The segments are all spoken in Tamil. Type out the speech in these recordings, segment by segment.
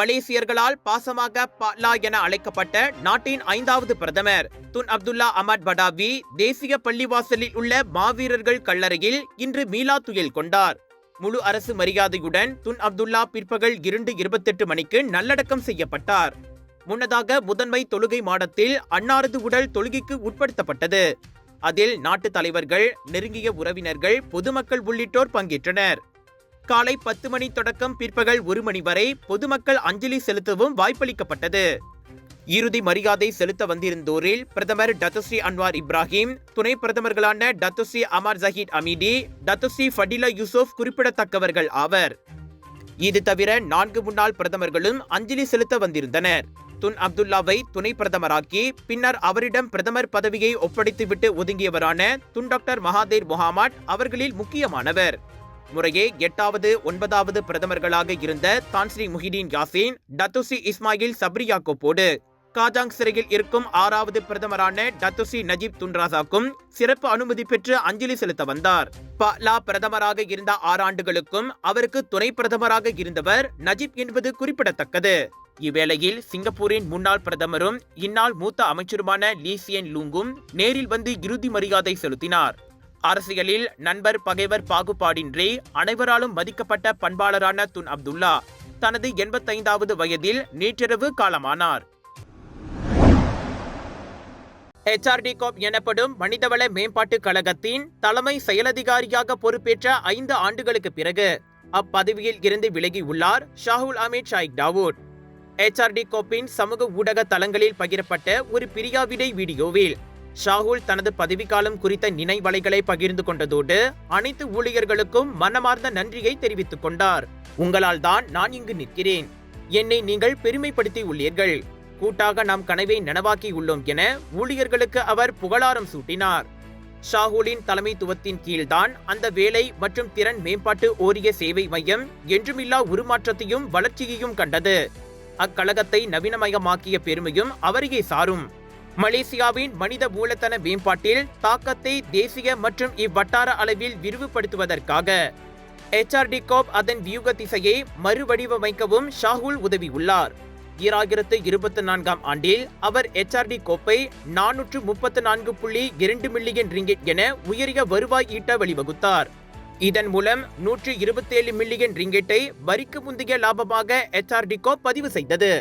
மலேசியர்களால் பாசமாக பாட்லா என அழைக்கப்பட்ட நாட்டின் ஐந்தாவது பிரதமர். துன் அப்துல்லா அமட் படாவி தேசிய பள்ளிவாசலில் உள்ள மாவீரர்கள் கல்லறையில் இன்று மீலா துயில் கொண்டார். முழு அரசு மரியாதையுடன் துன் அப்துல்லா பிற்பகல் இரண்டு இருபத்தெட்டு மணிக்கு நல்லடக்கம் செய்யப்பட்டார். முன்னதாக முதன்மை தொழுகை மாடத்தில் அன்னாரது உடல் தொழுகைக்கு உட்படுத்தப்பட்டது. அதில் நாட்டு தலைவர்கள் நெருங்கிய உறவினர்கள் பொதுமக்கள் உள்ளிட்டோர் பங்கேற்றனர். காலை பத்து மணி தொடக்கம் பிற்பகல் ஒரு மணி வரை பொதுமக்கள் அஞ்சலி செலுத்தவும் வாய்ப்பளிக்கப்பட்டது. இறுதி மரியாதை செலுத்த வந்திருந்தோரில் பிரதமர் டத்துஸ்ரீ அன்வார் இப்ராஹிம் துணை பிரதமர்களான Datuk Seri Ahmad Zahid Hamidi Datuk Seri Fadillah Yusof குறிப்பிடத்தக்கவர்கள் ஆவர். இது தவிர நான்கு முன்னாள் பிரதமர்களும் அஞ்சலி செலுத்த வந்திருந்தனர். துன் அப்துல்லாவை துணை பிரதமராக்கி பின்னர் அவரிடம் பிரதமர் பதவியை ஒப்படைத்துவிட்டு ஒதுங்கியவரான துன் டாக்டர் மகாதேர் முகாமாட் அவர்களில் முக்கியமானவர். முறையே எட்டாவது ஒன்பதாவது பிரதமர்களாக இருந்த Tan Sri Muhyiddin Yassin Datuk Seri Ismail சப்ரியாக்கோப்போடு Kajang சிறையில் இருக்கும் ஆறாவது பிரதமரான டத்துசி நஜீப் துன்ராசாக்கும் சிறப்பு அனுமதி பெற்று அஞ்சலி செலுத்த வந்தார். பலா பிரதமராக இருந்த ஆறாண்டுகளுக்கும் அவருக்கு துணை பிரதமராக இருந்தவர் நஜீப் என்பது குறிப்பிடத்தக்கது. இவ்வேளையில் சிங்கப்பூரின் முன்னாள் பிரதமரும் இந்நாள் மூத்த அமைச்சருமான லீசியன் லூங்கும் நேரில் வந்து இறுதி மரியாதை செலுத்தினார். அரசியலில் நண்பர் பகைவர் பாகுபாடின்றி அனைவராலும் மதிக்கப்பட்ட பண்பாளரான துன் அப்துல்லா தனது எண்பத்தைந்தாவது வயதில் நேற்றிரவு காலமானார். ஹெச்ஆர்டி கோப் எனப்படும் மனிதவள மேம்பாட்டுக் கழகத்தின் தலைமை செயலதிகாரியாக பொறுப்பேற்ற ஐந்து ஆண்டுகளுக்கு பிறகு அப்பதவியில் இருந்து விலகியுள்ளார் ஷாகுல் அமீத் ஷாயிக் டாவூட் ஹெச்ஆர்டி கோப்பின் சமூக ஊடக தளங்களில் பகிரப்பட்ட ஒரு பிரியாவிடை வீடியோவில் ஷாகுல் தனது பதவிக்காலம் குறித்த நினைவலைகளை பகிர்ந்து கொண்டதோடு அனைத்து ஊழியர்களுக்கும் மனமார்ந்த நன்றியை தெரிவித்துக் கொண்டார். உங்களால் தான் நான் இங்கு நிற்கிறேன். என்னை நீங்கள் பெருமைப்படுத்தி உள்ளீர்கள். கூட்டாக நாம் கனவை நனவாக்கி உள்ளோம் என ஊழியர்களுக்கு அவர் புகழாரம் சூட்டினார். ஷாகுலின் தலைமைத்துவத்தின் கீழ்தான் அந்த வேலை மற்றும் திறன் மேம்பாட்டு ஓரிய சேவை மையம் என்றுமில்லா உருமாற்றத்தையும் வளர்ச்சியையும் கண்டது. அக்கழகத்தை நவீனமயமாக்கிய பெருமையும் அவரையே சாரும். மலேசியாவின் மனித மூலதன மேம்பாட்டில் தாக்கத்தை தேசிய மற்றும் இவ்வட்டார அளவில் விரிவுபடுத்துவதற்காக எச்ஆர்டிகோப் அதன் வியூக திசையை மறுவடிவமைக்கவும் ஷாகுல் உதவியுள்ளார். ஈராயிரத்து இருபத்தி நான்காம் ஆண்டில் அவர் எச்ஆர்டி கோப்பை நானூற்று முப்பத்து நான்கு புள்ளி இரண்டு மில்லியன் ரிங்கெட் என உயரிய வருவாய் ஈட்ட வழிவகுத்தார். இதன் மூலம் நூற்று இருபத்தேழு மில்லியன் ரிங்கெட்டை வரிக்கு முந்தைய லாபமாக ஹெச்ஆர்டி கோப் பதிவு செய்தது.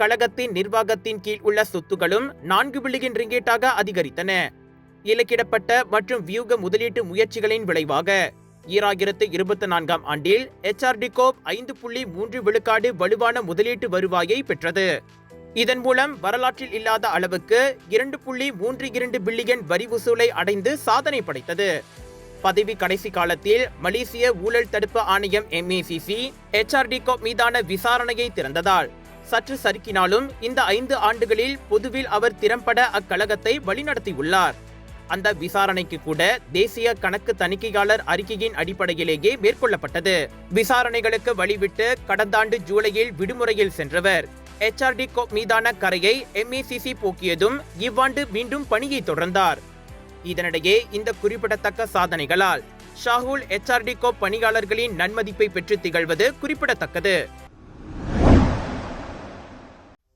கழகத்தின் நிர்வாகத்தின் கீழ் உள்ள சொத்துகளும் நான்கு பில்லியன் ரிங்கேட்டாக அதிகரித்தன. இலக்கிடப்பட்ட மற்றும் வியூக முதலீட்டு முயற்சிகளின் விளைவாக ஈராயிரத்து இருபத்தி நான்காம் ஆண்டில் எச்ஆர்டிகோப் ஐந்து புள்ளி மூன்று விழுக்காடு வலுவான முதலீட்டு வருவாயை பெற்றது. இதன் மூலம் வரலாற்றில் இல்லாத அளவுக்கு இரண்டு புள்ளி மூன்று இரண்டு பில்லியன் வரி வசூலை அடைந்து சாதனை படைத்தது. பதவி கடைசி காலத்தில் மலேசிய ஊழல் தடுப்பு ஆணையம் எம்ஏசிசி எச்ஆர்டிகோப் மீதான விசாரணையை திறந்ததால் சற்று சறுக்கினாலும் இந்த ஐந்து ஆண்டுகளில் பொதுவில் அவர் திறம்பட அக்கழகத்தை வழிநடத்தியுள்ளார். அந்த விசாரணைக்கு கூட தேசிய கணக்கு தணிக்கையாளர் அறிக்கையின் அடிப்படையிலேயே மேற்கொள்ளப்பட்டது. விசாரணைகளுக்கு வழிவிட்டு கடந்த ஆண்டு ஜூலையில் விடுமுறையில் சென்றவர். எச்ஆர்டி கோப் மீதான கரையை எம்ஏசிசி போக்கியதும் இவ்வாண்டு மீண்டும் பணியை தொடர்ந்தார். இதனிடையே இந்த குறிப்பிடத்தக்க சாதனைகளால் ஷாகுல் எச்ஆர்டி கோப் பணியாளர்களின் நன்மதிப்பை பெற்று திகழ்வது குறிப்பிடத்தக்கது.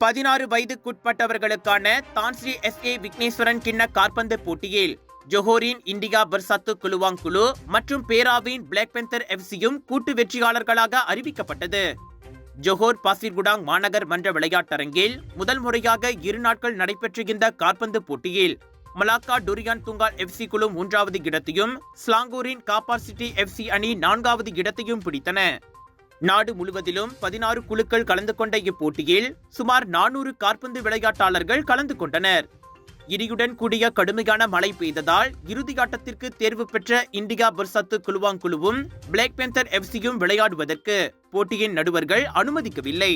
பதினாறு வயதுக்குட்பட்டவர்களுக்கான Tan Sri S A Vigneswaran கிண்ண காற்பந்து போட்டியில் ஜொஹோரின் இண்டிகா பர்சத்து குலுவாங் குழு மற்றும் பேராவின் பிளாக் பெந்தர் எஃப்சியும் கூட்டு வெற்றியாளர்களாக அறிவிக்கப்பட்டது. ஜொஹோர் பாசிர்குடாங் மாநகர் மன்ற விளையாட்டரங்கில் முதல் முறையாக இரு நாட்கள் நடைபெற்ற இந்த காற்பந்து போட்டியில் மலாக்கா டொரியான் துங்கால் எஃப்சி குழு மூன்றாவது இடத்தையும் ஸ்லாங்கூரின் காப்பார் சிட்டி எஃப்சி அணி நான்காவது இடத்தையும் பிடித்தன. நாடு முழுவதிலும் பதினாறு குழுக்கள் கலந்து கொண்ட இப்போட்டியில் சுமார் நானூறு காற்பந்து விளையாட்டாளர்கள் கலந்து கொண்டனர். இடியுடன் கூடிய கடுமையான மழை பெய்ததால் இறுதி ஆட்டத்திற்கு தேர்வு பெற்ற இண்டிகா பர்சத்து குழுவாங் குழுவும் பிளாக் பேந்தர் எஃப்சியும் விளையாடுவதற்கு போட்டியின் நடுவர்கள் அனுமதிக்கவில்லை.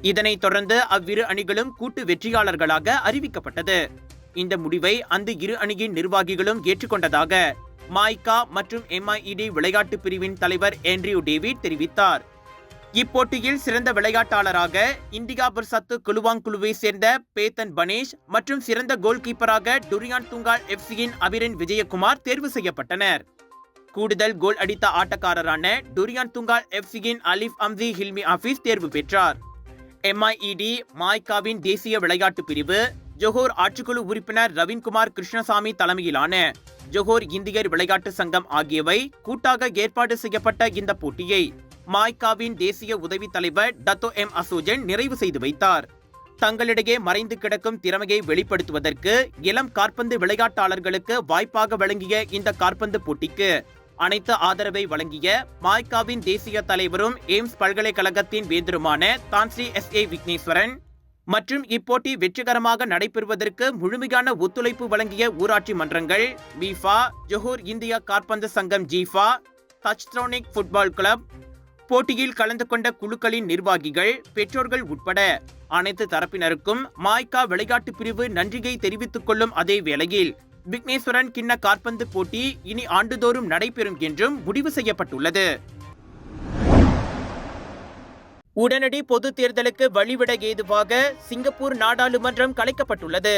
இதனைத் தொடர்ந்து அவ்விரு அணிகளும் கூட்டு வெற்றியாளர்களாக அறிவிக்கப்பட்டது. இந்த முடிவை அந்த இரு அணியின் நிர்வாகிகளும் ஏற்றுக்கொண்டதாக மாய்கா மற்றும் எம்ஐஇடி விளையாட்டு பிரிவின் தலைவர் ஆண்ட்ரியூ டேவிட் தெரிவித்தார். இப்போட்டியில் சிறந்த விளையாட்டாளராக இந்தியா பர்சத்து குலுவாங் குழுவை சேர்ந்த பேத்தன் பனேஷ் மற்றும் சிறந்த கோல் கீப்பராக டுரியான் துங்கால் எஃப்சியின் அபிரன் விஜயகுமார் தேர்வு செய்யப்பட்டனர். கூடுதல் கோல் அடித்த ஆட்டக்காரரான டுரியான் துங்கால் எஃப்சியின் அலிஃப் அம்சி ஹில்மி ஆஃபீஸ் தேர்வு பெற்றார். எம்ஐஇடி மாய்காவின் தேசிய விளையாட்டு பிரிவு ஜொஹோர் ஆட்சிக்குழு உறுப்பினர் ரவீன்குமார் கிருஷ்ணசாமி தலைமையிலான ஜொஹோர் இந்தியர் விளையாட்டு சங்கம் ஆகியவை கூட்டாக ஏற்பாடு செய்யப்பட்ட இந்த போட்டியை மாய்காவின் தேசிய உதவித் தலைவர் டத்தோ எம் அசோஜன் நிறைவு செய்து வைத்தார். தங்களிடையே மறைந்து கிடக்கும் திறமையை வெளிப்படுத்துவதற்கு இளம் காற்பந்து விளையாட்டாளர்களுக்கு வாய்ப்பாக வழங்கிய இந்த காற்பந்து போட்டிக்கு அனைத்து ஆதரவை வழங்கிய மாய்காவின் தேசிய தலைவரும் எய்ம்ஸ் பல்கலைக்கழகத்தின் வேந்தருமான Tan Sri S A Vigneswaran மற்றும் இப்போட்டி வெற்றிகரமாக நடைபெறுவதற்கு முழுமையான ஒத்துழைப்பு வழங்கிய ஊராட்சி மன்றங்கள் பீஃபா ஜொஹூர் இந்தியா காற்பந்து சங்கம் ஜீஃபா தச்த்ரோனிக் ஃபுட்பால் கிளப் போட்டியில் கலந்து கொண்ட குழுக்களின் நிர்வாகிகள் பெற்றோர்கள் உட்பட அனைத்து தரப்பினருக்கும் மாய்கா விளையாட்டு பிரிவு நன்றியை தெரிவித்துக் கொள்ளும் அதே வேளையில் விக்னேஸ்வரன் கிண்ண காற்பந்து போட்டி இனி ஆண்டுதோறும் நடைபெறும் என்றும் முடிவு செய்யப்பட்டுள்ளது. உடனடி பொது தேர்தலுக்கு வழிவிட ஏதுவாக சிங்கப்பூர் நாடாளுமன்றம் கலைக்கப்பட்டுள்ளது.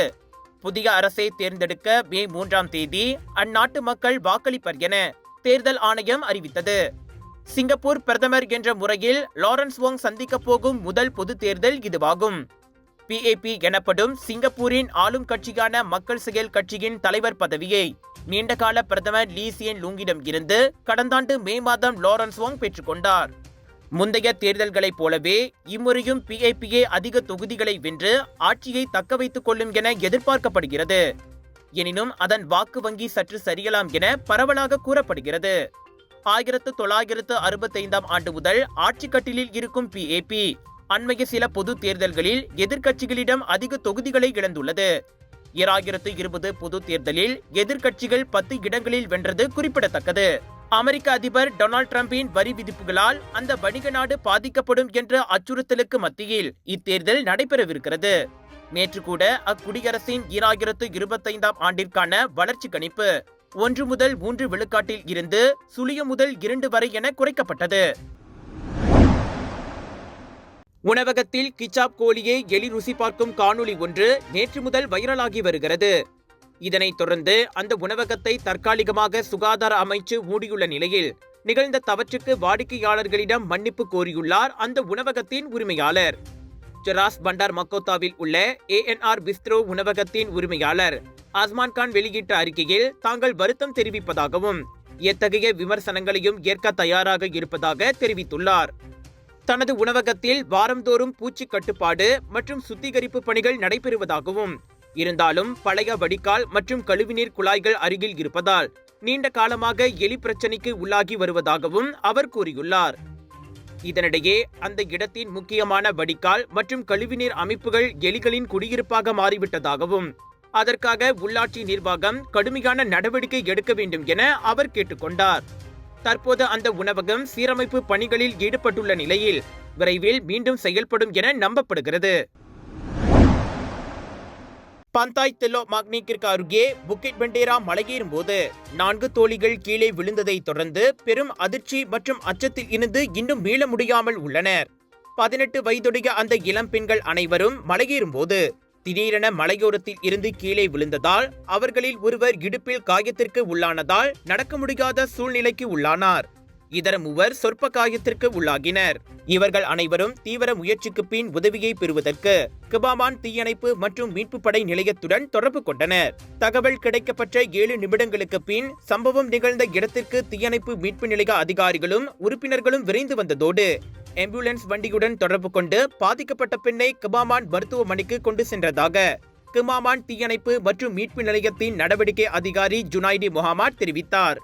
புதிய அரசை தேர்ந்தெடுக்க மே மூன்றாம் தேதி அந்நாட்டு மக்கள் வாக்களிப்பர் என தேர்தல் ஆணையம் அறிவித்தது. சிங்கப்பூர் பிரதமர் என்ற முறையில் லாரன்ஸ் வோங் சந்திக்கப் போகும் முதல் பொது தேர்தல் இதுவாகும். பிஏபி எனப்படும் சிங்கப்பூரின் ஆளும் கட்சியான மக்கள் செயல் கட்சியின் தலைவர் பதவியை நீண்டகால பிரதமர் லீசியன் லூங்கிடம் இருந்து கடந்த ஆண்டு மே மாதம் லாரன்ஸ் வாங் பெற்றுக்கொண்டார் முந்தைய தேர்தல்களைப் போலவே இம்முறையும் பிஐபிஏ அதிக தொகுதிகளை வென்று ஆட்சியை தக்க வைத்துக் கொள்ளும் என எதிர்பார்க்கப்படுகிறது. எனினும் அதன் வாக்கு வங்கி சற்று சரியலாம் என பரவலாக கூறப்படுகிறது. ஆயிரத்து தொள்ளாயிரத்து அறுபத்தைந்தாம் ஆண்டு முதல் ஆட்சிக்கட்டிலில் இருக்கும் பிஏபி அண்மைய சில பொது தேர்தல்களில் எதிர்க்கட்சிகளிடம் அதிக தொகுதிகளை இழந்துள்ளது. இராயிரத்து இருபது பொது தேர்தலில் எதிர்க்கட்சிகள் பத்து இடங்களில் வென்றது குறிப்பிடத்தக்கது. அமெரிக்க அதிபர் டொனால்ட் டிரம்பின் வரி விதிப்புகளால் அந்த வணிக நாடு பாதிக்கப்படும் என்ற அச்சுறுத்தலுக்கு மத்தியில் இத்தேர்தல் நடைபெறவிருக்கிறது. நேற்று கூட அக்குடியரசின் ஈராயிரத்து இருபத்தைந்தாம் ஆண்டிற்கான வளர்ச்சி கணிப்பு. ஒன்று முதல் மூன்று விழுக்காட்டில் இருந்து சுழியம் முதல் இரண்டு வரை என குறைக்கப்பட்டது. உணவகத்தில் கிச்சாப் கோழியை எலி ருசி பார்க்கும் காணொளி ஒன்று நேற்று முதல் வைரலாகி வருகிறது. இதனைத் தொடர்ந்து அந்த உணவகத்தை தற்காலிகமாக சுகாதார அமைச்சு மூடியுள்ள நிலையில் நிகழ்ந்த தவற்றுக்கு வாடிக்கையாளர்களிடம் மன்னிப்பு கோரியுள்ளார் அந்த உணவகத்தின் உரிமையாளர். ஜெராஸ் பண்டார் மக்கோத்தாவில் உள்ள ஏஎன்ஆர் பிஸ்த்ரோ உணவகத்தின் உரிமையாளர். ஆஸ்மான் கான் வெளியிட்ட அறிக்கையில் தாங்கள் வருத்தம் தெரிவிப்பதாகவும் எத்தகைய விமர்சனங்களையும் ஏற்க தயாராக இருப்பதாக தெரிவித்துள்ளார். தனது உணவகத்தில் வாரந்தோறும் பூச்சி கட்டுப்பாடு மற்றும் சுத்திகரிப்பு பணிகள் நடைபெறுவதாகவும் இருந்தாலும் பழைய வடிகால் மற்றும் கழிவுநீர் குழாய்கள் அருகில் இருப்பதால் நீண்ட காலமாக எலி பிரச்சினைக்கு உள்ளாகி வருவதாகவும் அவர் கூறியுள்ளார். இதனிடையே அந்த இடத்தின் முக்கியமான வடிகால் மற்றும் கழிவுநீர் அமைப்புகள் எலிகளின் குடியிருப்பாக மாறிவிட்டதாகவும் அதற்காக உள்ளாட்சி நிர்வாகம் கடுமையான நடவடிக்கை எடுக்க வேண்டும் என அவர் கேட்டுக்கொண்டார். தற்போது அந்த உணவகம் சீரமைப்பு பணிகளில் ஈடுபட்டுள்ள நிலையில் விரைவில் மீண்டும் செயல்படும் என நம்பப்படுகிறது. பந்தாய் தெல்லோ மாக்னிக்கிற்கு அருகே புக்கிட் பெண்டேரா மலையேறும் போது நான்கு தோழிகள் கீழே விழுந்ததை தொடர்ந்து பெரும் அதிர்ச்சி மற்றும் அச்சத்தில் இருந்து இன்னும் மீள முடியாமல் உள்ளனர். பதினெட்டு வயதுடைய அந்த இளம் பெண்கள் அனைவரும் மலையேறும் போது திடீரென மலையோரத்தில் இருந்து கீழே விழுந்ததால் அவர்களில் ஒருவர் இடுப்பில் காயத்திற்கு உள்ளானதால் நடக்க முடியாத சூழ்நிலைக்கு உள்ளானார். இதர மூவர் சொற்ப காயத்திற்கு உள்ளாகினர். இவர்கள் அனைவரும் தீவிர முயற்சிக்கு பின் உதவியை பெறுவதற்கு கிபாமான் தீயணைப்பு மற்றும் மீட்பு படை நிலையத்துடன் தொடர்பு கொண்டனர். தகவல் கிடைக்கப்பட்ட ஏழு நிமிடங்களுக்கு பின் சம்பவம் நிகழ்ந்த இடத்திற்கு தீயணைப்பு மீட்பு நிலைய அதிகாரிகளும் உறுப்பினர்களும் விரைந்து வந்ததோடு ஆம்புலன்ஸ் வண்டியுடன் தொடர்பு கொண்டு பாதிக்கப்பட்ட பெண்ணை கிமாமான் மருத்துவமனைக்கு கொண்டு சென்றதாக கிமாமான் தீயணைப்பு மற்றும் மீட்பு நிலையத்தின் நடவடிக்கை அதிகாரி ஜுனாய்டி முகமது தெரிவித்தார்.